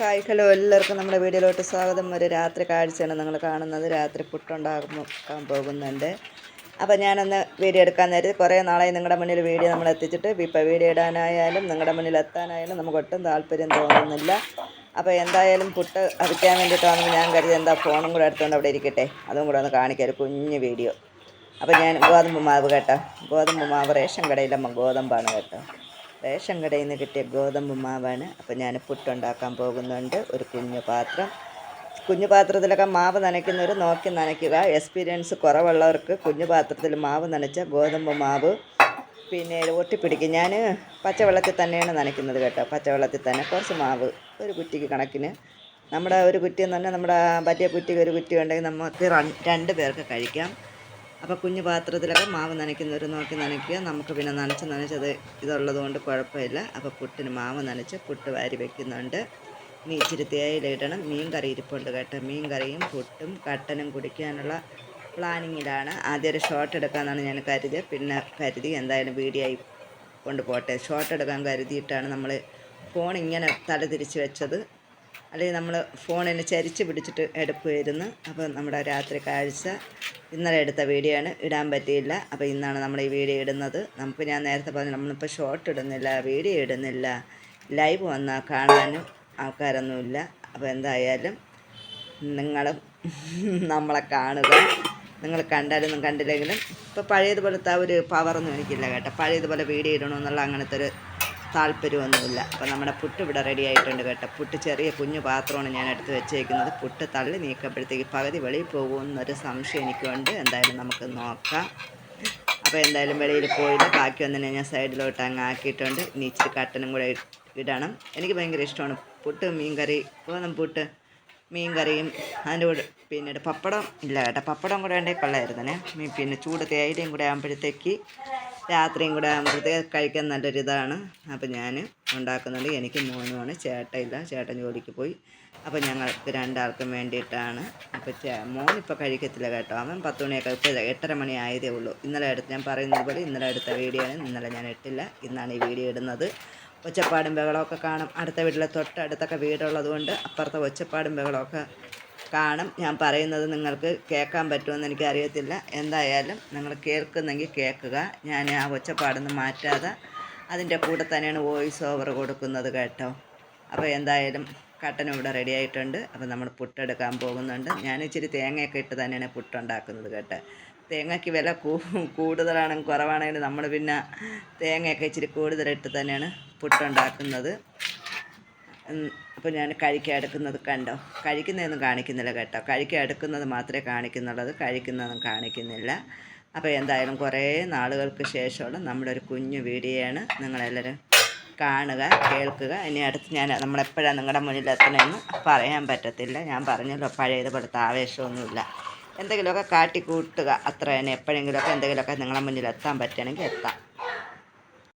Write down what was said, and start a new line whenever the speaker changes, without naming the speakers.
Hi hello എല്ലാവർക്കും നമ്മുടെ വീഡിയോയിലോട്ട് സ്വാഗതം. ഒരു രാത്രി കാഴ്ചയാണ് നിങ്ങൾ കാണുന്നത്. രാത്രി പുട്ടുണ്ടാക്കാൻ പോകുന്നുണ്ട്. അപ്പോൾ ഞാനൊന്ന് വീഡിയോ എടുക്കാൻ നേരത്തെ കുറേ നാളായി നിങ്ങളുടെ മുന്നിൽ വീഡിയോ നമ്മൾ എത്തിച്ചിട്ട്. ഇപ്പോൾ വീഡിയോ ഇടാനായാലും നിങ്ങളുടെ മുന്നിൽ എത്താനായാലും നമുക്ക് ഒട്ടും താല്പര്യം തോന്നുന്നില്ല. അപ്പോൾ എന്തായാലും പുട്ട് അവിക്കാൻ വേണ്ടിയിട്ടാണെന്ന് ഞാൻ കരുതി എന്താ ഫോണും കൂടെ എടുത്തുകൊണ്ട് അവിടെ ഇരിക്കട്ടെ. അതും കൂടെ ഒന്ന് കാണിക്കാം. ഒരു കുഞ്ഞ് വീഡിയോ. അപ്പോൾ ഞാൻ ഗോതമ്പ് മാവ് കേട്ടോ. ഗോതമ്പ് മാവ് റേഷൻ കടയിലമ്മ ഗോതമ്പാണ് കേട്ടോ. റേഷൻ കടയിൽ നിന്ന് കിട്ടിയ ഗോതമ്പ് മാവാണ് അപ്പോൾ ഞാൻ പുട്ടുണ്ടാക്കാൻ പോകുന്നുണ്ട്. ഒരു കുഞ്ഞു പാത്രം. കുഞ്ഞു പാത്രത്തിലൊക്കെ മാവ് നനയ്ക്കുന്നവർ നോക്കി നനയ്ക്കുക. എക്സ്പീരിയൻസ് കുറവുള്ളവർക്ക് കുഞ്ഞു പാത്രത്തിൽ മാവ് നനച്ച ഗോതമ്പ് മാവ് പിന്നെ ഒട്ടിപ്പിടിക്കും. ഞാൻ പച്ചവെള്ളത്തിൽ തന്നെയാണ് നനയ്ക്കുന്നത് കേട്ടോ. പച്ചവെള്ളത്തിൽ തന്നെ കുറച്ച് മാവ് ഒരു കുറ്റിക്ക് കണക്കിന്. നമ്മുടെ ഒരു കുറ്റി എന്ന് പറഞ്ഞാൽ നമ്മുടെ വലിയ കുറ്റിക്ക് ഒരു കുറ്റി ഉണ്ടെങ്കിൽ നമുക്ക് രണ്ട് പേർക്ക് കഴിക്കാം. അപ്പോൾ കുഞ്ഞു പാത്രത്തിലൊക്കെ മാവ് നനയ്ക്കുന്നവർ നോക്കി നനയ്ക്കുക. നമുക്ക് പിന്നെ നനച്ച് നനച്ചത് ഇതുള്ളത് കൊണ്ട് കുഴപ്പമില്ല. അപ്പോൾ പുട്ടിന് മാവ് നനച്ച് പുട്ട് വാരി വെക്കുന്നുണ്ട്. ഇനി ഇച്ചിരി തേയിലിടണം മീൻ കറി ഇരിപ്പുണ്ട് കേട്ടോ. മീൻ കറിയും പുട്ടും കട്ടനും കുടിക്കാനുള്ള പ്ലാനിങ്ങിലാണ്. ആദ്യം ഒരു ഷോട്ട് എടുക്കാമെന്നാണ് ഞാൻ കരുതിയത്. പിന്നെ കരുതി എന്തായാലും വീഡിയോ ആയി കൊണ്ടുപോട്ടെ ഷോട്ട് എടുക്കാൻ കരുതിയിട്ടാണ് നമ്മൾ ഫോൺ ഇങ്ങനെ തല തിരിച്ച് വെച്ചത്. അല്ലെങ്കിൽ നമ്മൾ ഫോണിന് ചരിച്ച് പിടിച്ചിട്ട് എടുക്കുമായിരുന്നു അപ്പോൾ നമ്മുടെ രാത്രി കാഴ്ച ഇന്നലെ എടുത്ത വീഡിയോ ആണ്. ഇടാൻ പറ്റിയില്ല. അപ്പോൾ ഇന്നാണ് നമ്മൾ ഈ വീഡിയോ ഇടുന്നത്. നമുക്ക് ഞാൻ നേരത്തെ പറഞ്ഞു നമ്മളിപ്പോൾ ഷോർട്ട് ഇടുന്നില്ല വീഡിയോ ഇടുന്നില്ല. ലൈവ് വന്നാൽ കാണാനും ആൾക്കാരൊന്നുമില്ല. അപ്പോൾ എന്തായാലും നിങ്ങൾ നമ്മളെ കാണുക. നിങ്ങൾ കണ്ടാലൊന്നും കണ്ടില്ലെങ്കിലും ഇപ്പോൾ പഴയതുപോലത്തെ ആ ഒരു പവറൊന്നും എനിക്കില്ല കേട്ടോ. പഴയതുപോലെ വീഡിയോ ഇടണമെന്നുള്ള അങ്ങനത്തെ ഒരു താല്പര്യമൊന്നുമില്ല. അപ്പോൾ നമ്മുടെ പുട്ട് ഇവിടെ റെഡി ആയിട്ടുണ്ട് കേട്ടോ. പുട്ട് ചെറിയ കുഞ്ഞു പാത്രമാണ് ഞാൻ എടുത്ത് വെച്ചേക്കുന്നത്. പുട്ട് തള്ളി നീക്കുമ്പോഴത്തേക്ക് പകുതി വെളിയിൽ പോകുമെന്നൊരു സംശയം എനിക്കുണ്ട്. എന്തായാലും നമുക്ക് നോക്കാം. അപ്പോൾ എന്തായാലും വെളിയിൽ പോയിട്ട് ബാക്കി ഒന്നിനെ ഞാൻ സൈഡിലോട്ട് അങ്ങ് ആക്കിയിട്ടുണ്ട്. ഇനി കട്ടനും കൂടെ ഇടണം. എനിക്ക് ഭയങ്കര ഇഷ്ടമാണ് പുട്ട് മീൻ കറി ഗോതമ്പ് പുട്ട് മീൻ കറിയും അതിന്റെ കൂടെ പിന്നീട് പപ്പടം ഇല്ല കേട്ടോ. പപ്പടം കൂടെ ഉണ്ടെങ്കിൽ കൊള്ളായിരുന്നേ പിന്നെ ചൂട് തേയിലയും കൂടെ ആകുമ്പോഴത്തേക്ക് രാത്രിയും കൂടെ ആകുമ്പോഴത്തേക്ക് കഴിക്കാൻ നല്ലൊരിതാണ്. അപ്പോൾ ഞാൻ ഉണ്ടാക്കുന്നുണ്ട്. എനിക്ക് മോനുമാണ്. ചേട്ടയില്ല ചേട്ടൻ ജോലിക്ക് പോയി. അപ്പോൾ ഞങ്ങൾക്ക് രണ്ടാൾക്കും വേണ്ടിയിട്ടാണ്. അപ്പോൾ ചേ മോനിപ്പോൾ കഴിക്കത്തില്ല കേട്ടോ. അവൻ പത്ത് മണിയൊക്കെ ഇപ്പോൾ എട്ടര മണി ആയതേ ഉള്ളൂ. ഇന്നലെ എടുത്ത് ഞാൻ പറയുന്നത് പോലെ ഇന്നലെ എടുത്ത വീഡിയോ ഇന്നലെ ഞാൻ ഇട്ടില്ല. ഇന്നാണ് ഈ വീഡിയോ ഇടുന്നത്. ഒച്ചപ്പാടും ബഹളമൊക്കെ കാണും. അടുത്ത വീട്ടിലെ തൊട്ടടുത്തൊക്കെ വീടുള്ളതുകൊണ്ട് അപ്പുറത്തെ ഒച്ചപ്പാടും ബഹളമൊക്കെ കാണും. ഞാൻ പറയുന്നത് നിങ്ങൾക്ക് കേൾക്കാൻ പറ്റുമെന്ന് എനിക്കറിയത്തില്ല. എന്തായാലും നിങ്ങൾ കേൾക്കുന്നെങ്കിൽ കേൾക്കുക. ഞാൻ ആ ഒച്ചപ്പാടൊന്നും മാറ്റാതെ അതിന്റെ കൂടെ തന്നെയാണ് വോയിസ് ഓവർ കൊടുക്കുന്നത് കേട്ടോ. അപ്പോൾ എന്തായാലും കട്ടൻ ഇവിടെ റെഡി ആയിട്ടുണ്ട്. അപ്പോൾ നമ്മൾ പുട്ടെടുക്കാൻ പോകുന്നുണ്ട്. ഞാൻ ഇച്ചിരി തേങ്ങയൊക്കെ ഇട്ട് തന്നെയാണ് പുട്ടുണ്ടാക്കുന്നത് കേട്ടോ. തേങ്ങയ്ക്ക് വില കൂടുതലാണെങ്കിൽ കുറവാണെങ്കിൽ നമ്മൾ പിന്നെ തേങ്ങയൊക്കെ ഇച്ചിരി കൂടുതലിട്ട് തന്നെയാണ് പുട്ടുണ്ടാക്കുന്നത്. അപ്പോൾ ഞാൻ കഴിക്കാൻ എടുക്കുന്നത് കണ്ടോ? കഴിക്കുന്നതൊന്നും കാണിക്കുന്നില്ല കേട്ടോ. കഴിക്കാൻ എടുക്കുന്നത് മാത്രമേ കാണിക്കുന്നുള്ളത് കഴിക്കുന്നതൊന്നും കാണിക്കുന്നില്ല. അപ്പോൾ എന്തായാലും കുറേ നാളുകൾക്ക് ശേഷമുള്ള നമ്മുടെ ഒരു കുഞ്ഞു വീഡിയോയാണ് നിങ്ങളെല്ലാവരും കാണുക കേൾക്കുക. ഇനി അടുത്ത് ഞാൻ നമ്മളെപ്പോഴാണ് നിങ്ങളുടെ മുന്നിൽ എത്തണമെന്ന് പറയാൻ പറ്റത്തില്ല. ഞാൻ പറഞ്ഞല്ലോ പഴയതുപോലത്തെ ആവേശമൊന്നുമില്ല. എന്തെങ്കിലുമൊക്കെ കാട്ടിക്കൂട്ടുക. അത്ര തന്നെ. എപ്പോഴെങ്കിലുമൊക്കെ എന്തെങ്കിലുമൊക്കെ നിങ്ങളുടെ മുന്നിൽ എത്താൻ പറ്റുകയാണെങ്കിൽ എത്താം.